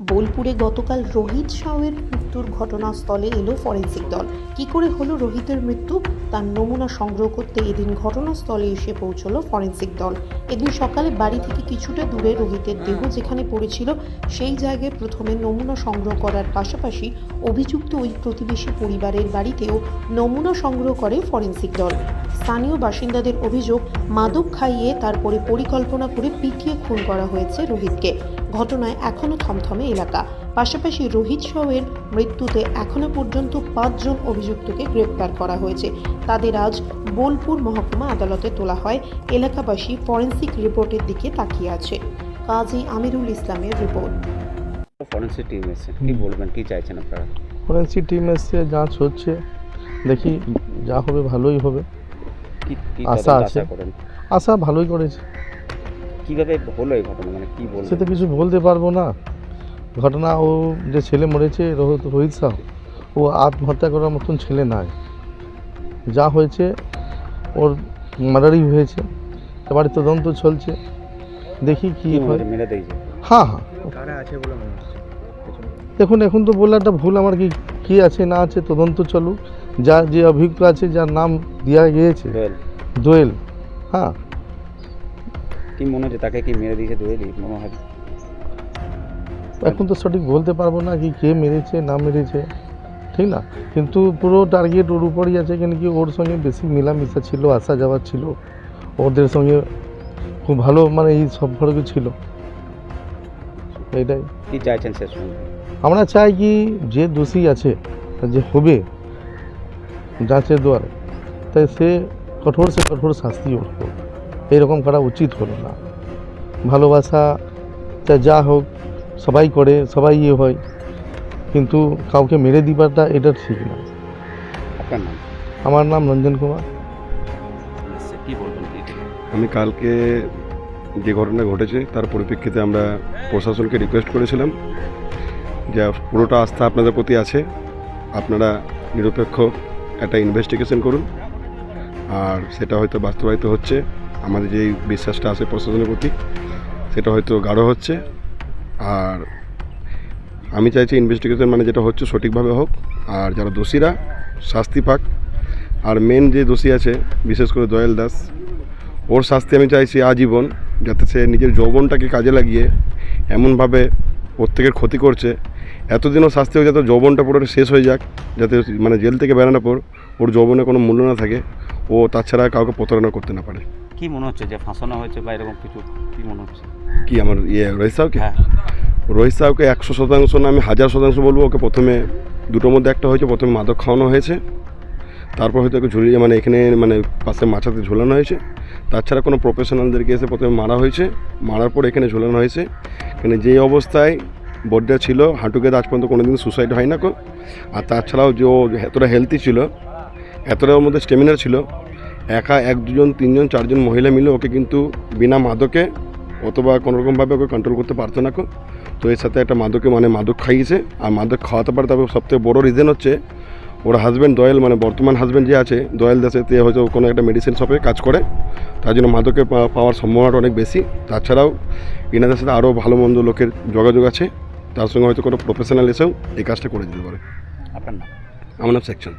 বোলপুরে গতকাল রোহিত সাউয়ের মৃত্যুর ঘটনাস্থলে এলো ফরেন্সিক দল। কি করে হলো রোহিতের মৃত্যু? তার নমুনা সংগ্রহ করতে এদিন ঘটনাস্থলে এসে পৌঁছলো ফরেন্সিক দল। এদিন সকালে বাড়ি থেকে কিছুটা দূরে রোহিতের দেহ যেখানে পড়েছিল, সেই জায়গায় প্রথমে নমুনা সংগ্রহ করার পাশাপাশি অভিযুক্ত ওই প্রতিবেশী পরিবারের বাড়িতেও নমুনা সংগ্রহ করে ফরেন্সিক দল। স্থানীয় বাসিন্দাদের অভিযোগ মাদক খাইয়ে তারপরে পরিকল্পনা করে পিটিয়ে খুন করা হয়েছে রোহিতকে। ঘটনায় এখনও থমথমে এলাকা। পাশাপাশি রোহিত সাউয়ের মৃত্যুতে এখনও পর্যন্ত পাঁচজন অভিযুক্তকে গ্রেপ্তার করা হয়েছে। তাদের আজ বোলপুর মহকুমা আদালতে তোলা হয়। এলাকাবাসী ফরেন্সিক রিপোর্টের দিকে তাকিয়ে আছে। কাজী আমিরুল ইসলামের রিপোর্ট। ফরেন্সিক টিম এসে কি বলবেন কি চাইছেন আপনারা? ফরেন্সিক টিম এসছে যাঁচ হচ্ছে। দেখি যা হবে ভালোই হবে। কি কি আশা আছে। আশা করেন? আশা ভালোই করেছে। কীভাবে হলো এই ঘটনা? মানে কি সে তো কিছু বলতে পারব না। ঘটনা ও যে ছেলে মরেছে রোহিত রোহিত সাহ ও আত্মহত্যা করার মতন ছেলে নাই। যা হয়েছে ওর মার্ডারই হয়েছে। এবারে তদন্ত চলছে। দেখি কি হয়। হ্যাঁ হ্যাঁ। দেখুন এখন তো বলাটা ভুল আমার কি কি আছে না আছে তদন্ত চলুক। যা যে অভিযুক্ত আছে যার নাম দেওয়া গিয়েছে। দোয়েল। দোয়েল। হ্যাঁ। কি মনে হচ্ছে তাকে কি মেরে দিয়েছে দোয়েলই মনে হয়? এখন তো সঠিক বলতে পারব না কি কে মেরেছে না মেরেছে। ঠিক না? কিন্তু পুরো টার্গেট ওর উপরই আছে কেন কি ওর সঙ্গে বেশি মেলামেশা ছিল আসা যাওয়া ছিল। ওদের সঙ্গে খুব ভালো মানে এই সম্পর্ক ছিল। এটাই কি চাইছেন শেষ আমরা চাই কি যে দোষী আছে যে হবে যাচের দ্বারে তাই সে কঠোর সে কঠোর শাস্তি হোক এরকম করা উচিত হলো না। ভালোবাসা তা যা হোক সবাই করে সবাই ইয়ে হয়। কিন্তু কাউকে মেরে দিবারটা এটা ঠিক না। আপনার নাম? আমার নাম রঞ্জন কুমার। কি বলবেন আমি কালকে যে ঘটনা ঘটেছে তার পরিপ্রেক্ষিতে আমরা প্রশাসনকে রিকোয়েস্ট করেছিলাম যে পুরোটা আস্থা আপনাদের প্রতি আছে। আপনারা নিরপেক্ষ একটা ইনভেস্টিগেশন করুন। আর সেটা হয়তো বাস্তবায়িত হচ্ছে। আমাদের যেই বিশ্বাসটা আছে প্রশাসনের প্রতি, সেটা হয়তো গাঢ় হচ্ছে। আর আমি চাইছি ইনভেস্টিগেশন মানে যেটা হচ্ছে সঠিকভাবে হোক। আর যারা দোষীরা, শাস্তি পাক। আর মেন যে দোষী আছে, বিশেষ করে দয়াল দাস, ওর শাস্তি আমি চাইছি আজীবন, যাতে সে নিজের যৌবনটাকে কাজে লাগিয়ে এমনভাবে প্রত্যেকের ক্ষতি করছে। এতদিনও শাস্তি হোক যাতে যৌবনটা পুরো শেষ হয়ে যাক যাতে মানে জেল থেকে বেরানোর পর ওর যৌবনে কোনো মূল্য না থাকে ও তাছাড়া কাউকে প্রতারণা করতে না পারে। কি মনে হচ্ছে যে ফাঁসানো হয়েছে বা এরকম কিছু কি মনে হচ্ছে? কি আমার ইয়ে রোহিত সাহকে হ্যাঁ। রোহিত সাহকে একশো শতাংশ না আমি হাজার শতাংশ বলব ওকে প্রথমে দুটোর মধ্যে একটা হয়েছে প্রথমে মাদক খাওয়ানো হয়েছে তারপর হয়তো ওকে ঝুলিয়ে মানে এখানে মানে পাশে মাছাতে ঝোলানো হয়েছে তাছাড়া কোনো প্রফেশনালদেরকে এসে প্রথমে মারা হয়েছে মারার পর এখানে ঝোলানো হয়েছে এখানে যেই অবস্থায় বডিটা ছিল, হাঁটুকে আজ পর্যন্ত কোনো দিন সুসাইড হয় না কো। আর তাছাড়াও যে এতটা হেলদি ছিল, এতটা ওর মধ্যে স্টেমিনা ছিল, একা এক দুজন, তিনজন, চারজন মহিলা মিলে ওকে কিন্তু বিনা মাদকে অথবা কোনোরকমভাবে ওকে কন্ট্রোল করতে পারতো না কো। তো এর সাথে একটা মাদকে মানে মাদক খাইয়েছে, আর মাদক খাওয়াতে পারে তারপর সবথেকে বড় রিজন হচ্ছে, ওর হাজব্যান্ড দয়াল মানে বর্তমান হাজব্যান্ড যে আছে, দয়াল দাসে তে হয়তো কোনো একটা মেডিসিন শপে কাজ করে, তার জন্য মাদকে পাওয়ার সম্ভাবনাটা অনেক বেশি। তাছাড়াও এনাদের সাথে আরও ভালো মন্দ লোকের যোগাযোগ আছে। তার সঙ্গে হয়তো কোনো প্রফেশনাল এসেও এই কাজটা করে দিতে পারে। আপনার নাম? আমার নাম সেকশন।